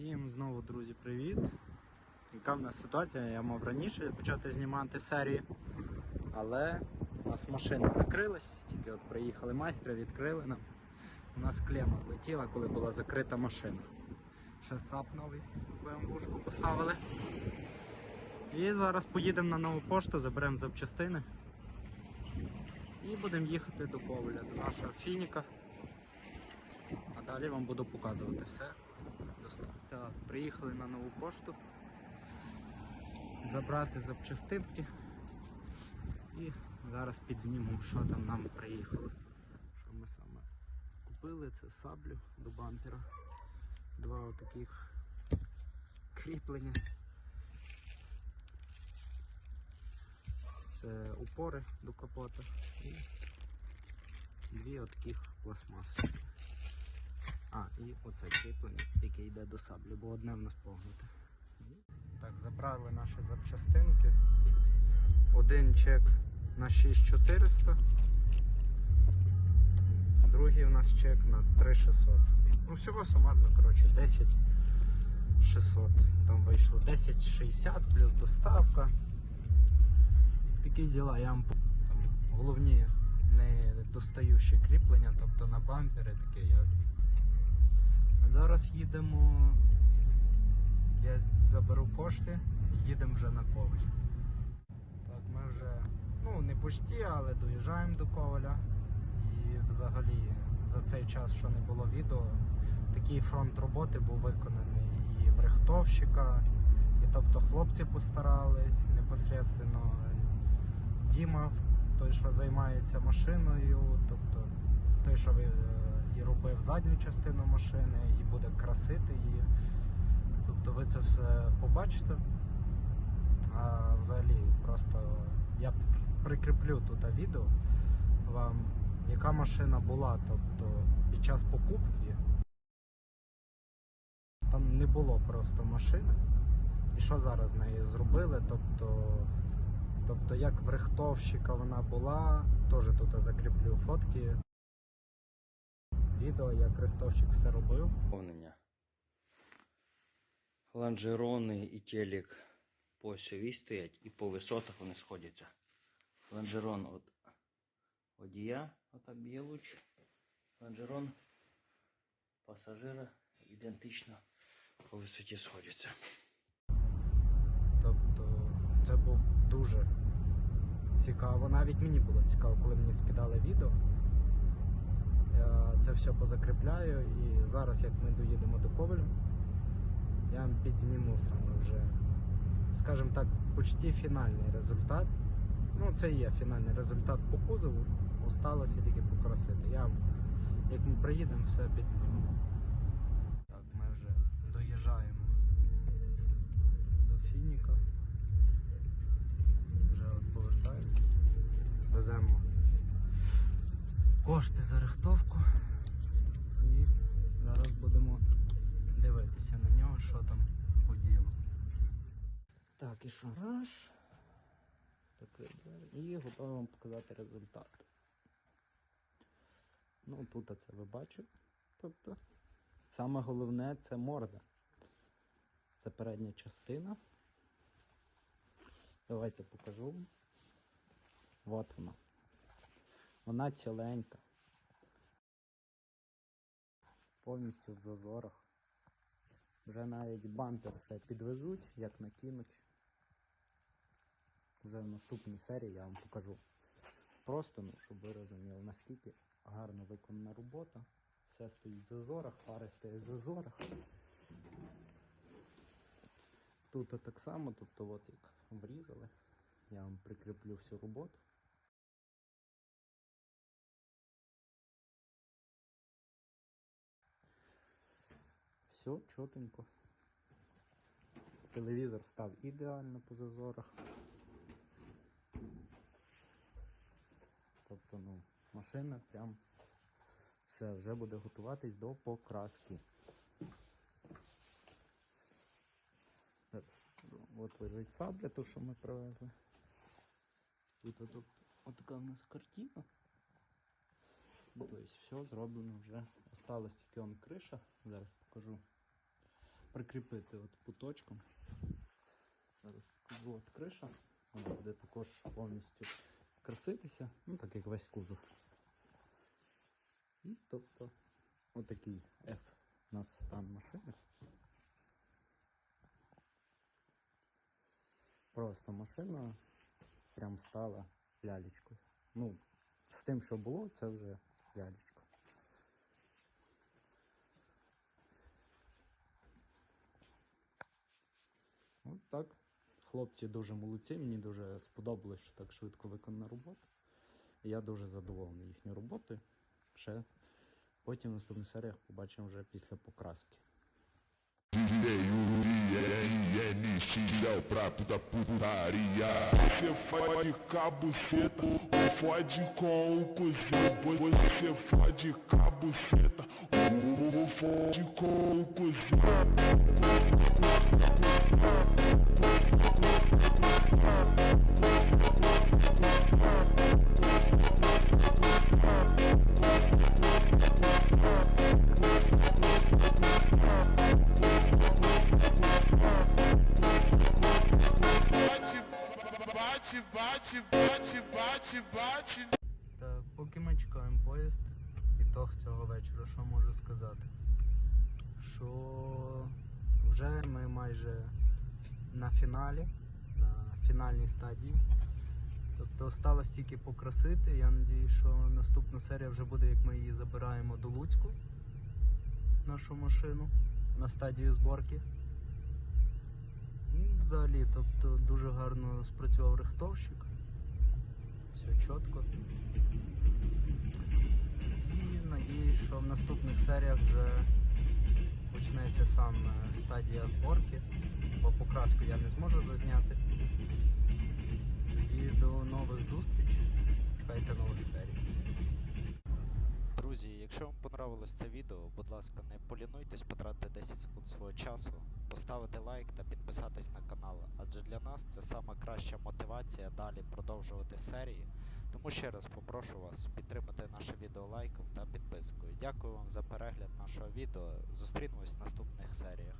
Всім знову, друзі, привіт. Яка в нас ситуація? Я мав раніше почати знімати серії, але у нас машина закрилась, тільки от приїхали майстри, відкрили нам. У нас клема злетіла, коли була закрита машина. Ще САП новий БМВшку поставили. І зараз поїдемо на нову пошту, заберемо запчастини. І будемо їхати до Коваля, до нашого фініка. Далі вам буду показувати все. Так, приїхали на нову пошту. Забрати запчастинки. І зараз підзнімемо, що там нам приїхало. Що ми саме купили, це саблю до бампера. Два отаких кріплення. Це упори до капота і дві отаких пластмасочки. І оце кріплення, яке йде до саблі, бо одне в нас погнуте. Так, забрали наші запчастинки. Один чек на 6400. Другий у нас чек на 3600. Ну, всього сумарно, коротше, 10 600. Там вийшло 1060 плюс доставка. Такі діла, я вам там головні недостаючі кріплення, тобто на бампери таке я Зараз їдемо. Я заберу кошти і їдемо вже на Коваль. Так, ми вже, ну не почти, але доїжджаємо до Коваля. І взагалі за цей час, що не було відео, такий фронт роботи був виконаний і в рихтовщика. І тобто хлопці постарались непосередньо Діма, той, що займається машиною, тобто той, що ви- і робив задню частину машини, і буде красити її. Тобто ви це все побачите. А взагалі просто я прикріплю тут відео вам, яка машина була, тобто під час покупки. Там не було просто машини. І що зараз з нею зробили? Тобто, тобто як в вона була, теж тут закріплю фотки відео, як рихтовщик все робив. Лонжерони і телек по осьовій стоять і по висотах вони сходяться. Лонжерон от водія, отак б'є луч. Лонжерон пасажира ідентично по висоті сходяться. Тобто це був дуже цікаво. Навіть мені було цікаво, коли мені скидали відео. Це все позакріпляю і зараз, як ми доїдемо до Ковалю, я вам підзніму саме вже, скажімо так, почти фінальний результат. Ну, це і є фінальний результат по кузову. Осталося тільки покрасити. Я вам, як ми приїдемо, все підзніму. Так, ми вже доїжджаємо до Фініка. Вже от повертаємо. Веземо кошти за рихтовку. І зараз будемо дивитися на нього, що там по ділу. Так, і що? Раз. І готовий вам показати результат. Ну, тут це ви бачите. Тобто, саме головне це морда. Це передня частина. Давайте покажу вам. От вона. Вона ціленька. Повністю в зазорах. Вже навіть бампер ще підвезуть, як накинуть. Вже в наступній серії я вам покажу. Просто, ну, щоб ви розуміли, наскільки гарно виконана робота. Все стоїть в зазорах, фари стоять в зазорах. Тут так само, тобто от як врізали, я вам прикріплю всю роботу. Все чотенько. Телевізор став ідеально по зазорах. Тобто, ну, машина прям все вже буде готуватись до покраски. От лежить сабля, ту, що ми привезли. Тут от, от, така в нас картина. Тобто все зроблено вже. Осталось тільки он криша. Зараз покажу. прикріпити от путочком. Зараз покажу от криша. Вона буде також повністю краситися, ну так як весь кузов. І тобто отакий F у нас стан машини. Просто машина прям стала лялечкою. Ну, з тим, що було, це вже лялечко. От так. Хлопці дуже молодці, мені дуже сподобалось, що так швидко виконана робота. Я дуже задоволений їхньою роботою. Ще потім в наступних серіях побачимо вже після покраски. D-U-I-N, é o prato da putaria. Você fode com a buceta, ou fode com o cozinho. Você fode com a buceta, ou fode com o cozinho. Bate, bate, bate, bate. Так, поки ми чекаємо поїзд, ітог цього вечора, що можу сказати? Що вже ми майже на фіналі, на фінальній стадії. Тобто осталось тільки покрасити. Я сподіваюся, що наступна серія вже буде, як ми її забираємо до Луцьку, нашу машину на стадію зборки. Ну, Взагалі, тобто дуже гарно спрацював рихтовщик. Все чітко. І надіюсь, що в наступних серіях вже почнеться саме стадія зборки, бо покраску я не зможу зазняти. Тоді до нових зустрічей. Чекайте нових серій. Друзі, якщо вам понравилось це відео, будь ласка, не полінуйтесь потратити 10 секунд свого часу, поставити лайк та підписатись на канал, адже для нас це сама краща мотивація далі продовжувати серії. Тому ще раз попрошу вас підтримати наше відео лайком та підпискою. Дякую вам за перегляд нашого відео. Зустрінемось в наступних серіях.